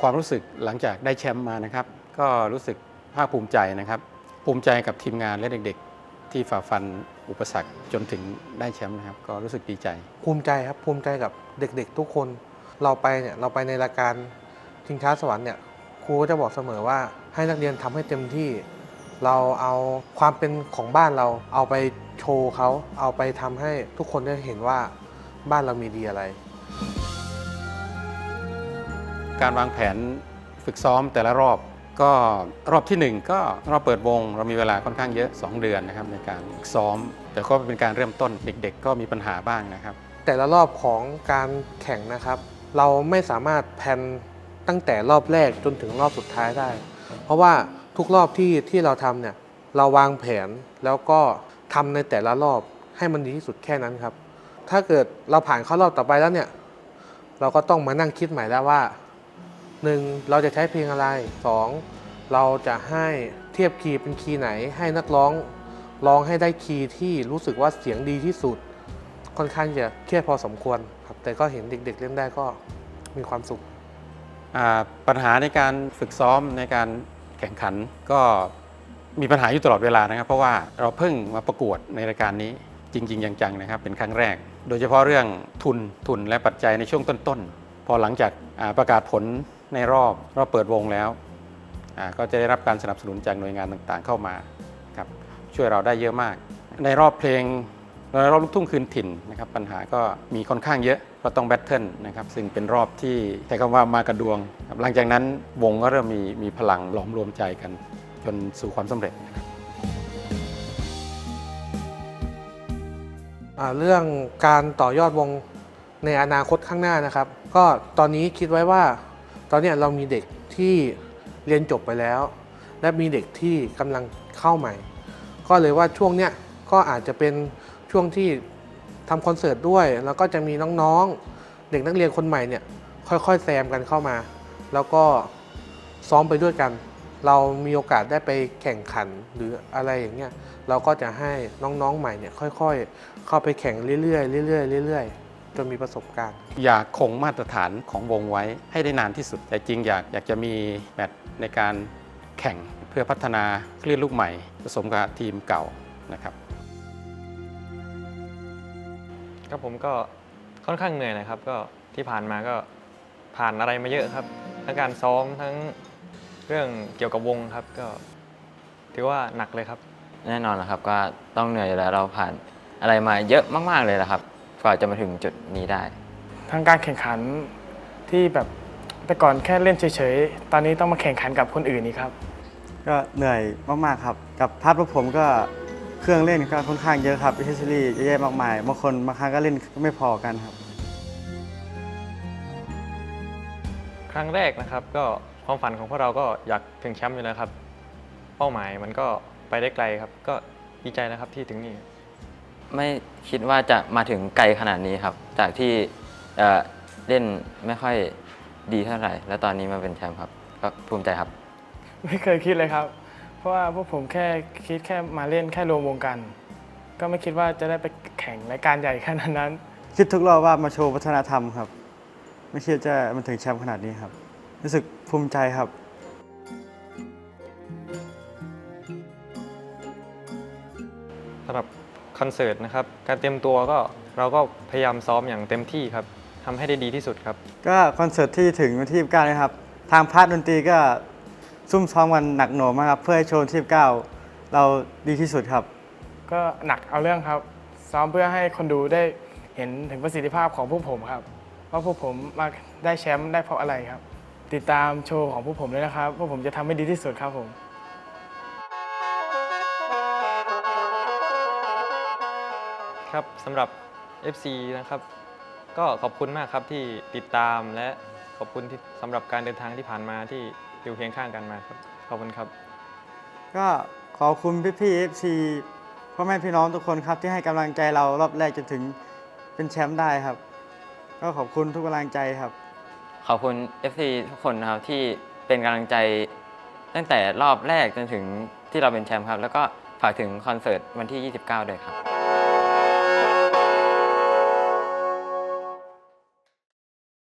ความรู้สึกหลังจากได้แชมป์มานะครับ ก็รู้สึกภาคภูมิใจนะครับ ภูมิใจกับทีมงานและเด็กๆ ที่ฝ่าฟันอุปสรรคจนถึงได้แชมป์นะครับ ก็รู้สึกดีใจ ภูมิใจครับภูมิใจกับเด็กๆ ทุกคน เราไปเนี่ยเราไปในรายการชิงช้าสวรรค์เนี่ยครูก็จะบอกเสมอว่าให้นักเรียนทำให้เต็มที่ เราเอาความเป็นของบ้านเราเอาไปโชว์เขาเอาไปทำให้ทุกคนได้เห็นว่าบ้านเรามีดีอะไร การวางแผนฝึกซ้อมแต่ละรอบก็รอบที่หนึ่งก็รอบเปิดวง เรามีเวลาค่อนข้างเยอะ 2 เดือนนะครับในการฝึกซ้อม แต่ก็เป็นการเริ่มต้นเด็ก ๆ ก็มีปัญหาบ้างนะครับ แต่ละรอบของการแข่งนะครับ เราไม่สามารถแพนตั้งแต่รอบแรกจนถึงรอบสุดท้ายได้ เพราะว่าทุกรอบที่ที่เราทำเนี่ยเราวางแผนแล้วก็ทำในแต่ละรอบให้มันดีที่สุดแค่นั้นครับ ถ้าเกิดเราผ่านเข้ารอบต่อไปแล้วเนี่ย เราก็ต้องมานั่งคิดใหม่แล้วว่า หนึ่งเราจะใช้เพลงอะไรสองเราจะให้เทียบคีย์เป็นคีย์ไหน ให้นักร้องร้องให้ได้คีย์ที่รู้สึกว่าเสียงดีที่สุด ค่อนข้างจะเครียดพอสมควรครับแต่ก็เห็นเด็ก ๆ เล่นได้ก็มีความสุข อ่าปัญหาในการฝึกซ้อมในการแข่งขันก็มีปัญหาอยู่ตลอดเวลานะครับ เพราะว่าเราเพิ่งมาประกวดในรายการนี้จริง ๆ จังๆนะครับเป็นครั้งแรก โดยเฉพาะเรื่องทุนทุนและปัจจัยในช่วงต้นๆ พอหลังจากอ่าประกาศผล ในรอบรอบเปิดวงแล้วก็จะได้รับการสนับสนุนจากหน่วยงานต่างๆเข้ามาครับช่วยเราได้เยอะมาก ในรอบเพลงในรอบลูกทุ่งคืนถิ่นนะครับปัญหาก็มีค่อนข้างเยอะก็ต้องแบทเทิลนะครับซึ่งเป็นรอบที่ใช้คำว่ามากระดวง หลังจากนั้นวงก็เริ่มมีมีพลังหลอมรวมใจกัน จนสู่ความสำเร็จนะครับเรื่องการต่อยอดวงในอนาคตข้างหน้านะครับ ก็ตอนนี้คิดไว้ว่า ตอนนี้เรามีเด็กที่เรียนจบไปแล้ว และมีเด็กที่กำลังเข้าใหม่ ก็เลยว่าช่วงเนี้ยก็อาจจะเป็นช่วงที่ทำคอนเสิร์ตด้วย แล้วก็จะมีน้องๆ เด็กนักเรียนคนใหม่เนี่ยค่อยๆแซมกันเข้ามา แล้วก็ซ้อมไปด้วยกัน เรามีโอกาสได้ไปแข่งขันหรืออะไรอย่างเงี้ยเราก็จะให้น้องๆใหม่เนี่ยค่อยๆ เข้าไปแข่งเรื่อยๆเรื่อยๆเรื่อยๆ จนมีประสบการณ์ อยากคงมาตรฐานของวงไว้ให้ได้นานที่สุด แต่จริงอยากอยากจะมีแมตช์ในการแข่งเพื่อพัฒนาคลื่นลูกใหม่ผสมกับทีมเก่านะครับครับผมก็ค่อนข้างเหนื่อยนะครับ ก็ที่ผ่านมาก็ผ่านอะไรมาเยอะครับ ทั้งการซ้อมทั้งเรื่องเกี่ยวกับวงครับก็ถือว่าหนักเลยครับ แน่นอนนะครับก็ต้องเหนื่อยอยู่แล้วเราผ่านอะไรมาเยอะมาก ๆ เลยนะครับ กว่าจะมาถึงจุดนี้ได้ทั้งการแข่งขันที่แบบแต่ก่อนแค่เล่นเฉยๆ ตอนนี้ต้องมาแข่งขันกับคนอื่นนี่ครับ ก็เหนื่อยมาก ๆ ครับ กับพาร์ทพวกผมก็เครื่องเล่นก็ค่อนข้างเยอะครับอิเทอรี่เยอะแยะมากมายบางคนบางครั้งก็เล่นไม่พอกันครับ ครั้งแรกนะครับก็ความฝันของพวกเราก็อยากถึงแชมป์อยู่แล้วครับ เป้าหมายมันก็ไปได้ไกลครับ ก็ดีใจนะครับที่ถึงนี่ ไม่คิดว่าจะมาถึงไกลขนาดนี้ครับ จากที่เอ่อเล่นไม่ค่อยดีเท่าไหร่ แล้วตอนนี้มาเป็นแชมป์ครับ ก็ภูมิใจครับ ไม่เคยคิดเลยครับ เพราะว่าพวกผมแค่คิดแค่มาเล่นแค่รวมวงกัน ก็ไม่คิดว่าจะได้ไปแข่งรายการใหญ่ขนาดนั้น คิดทุกรอบว่ามาโชว์วัฒนธรรมครับ ไม่คิดจะมันถึงแชมป์ขนาดนี้ครับ รู้สึกภูมิใจครับ สำหรับ คอนเสิร์ตนะครับ การเตรียมตัวก็เราก็พยายามซ้อมอย่างเต็มที่ครับทำให้ได้ดีที่สุดครับ ก็คอนเสิร์ตที่ถึงวันที่29นะครับ ทางพาร์ทดนตรีก็ซุ่มซ้อมกันหนักหน่วงมากครับ เพื่อให้โชว์วันที่29เราดีที่สุดครับ ก็หนักเอาเรื่องครับ ซ้อมเพื่อให้คนดูได้เห็นถึงประสิทธิภาพของพวกผมครับว่าพวกผมมาได้แชมป์ได้เพราะอะไรครับ ติดตามโชว์ของพวกผมด้วยนะครับพวกผมจะทำให้ดีที่สุดครับผม ครับสำหรับ FC นะครับ ก็ขอบคุณมากครับที่ติดตามและขอบคุณที่สำหรับการเดินทางที่ผ่านมาที่อยู่เคียงข้างกันมาครับขอบคุณครับ ก็ขอบคุณพี่พี่เอฟซีพ่อแม่พี่น้องทุกคนครับที่ให้กำลังใจเรารอบแรกจนถึงเป็นแชมป์ได้ครับ ก็ขอบคุณทุกกำลังใจครับ ขอบคุณ FC ทุกคนนะครับที่เป็นกำลังใจตั้งแต่รอบแรกจนถึงที่เราเป็นแชมป์ครับ แล้วก็ฝากถึงคอนเสิร์ตวันที่ 29 ด้วยครับ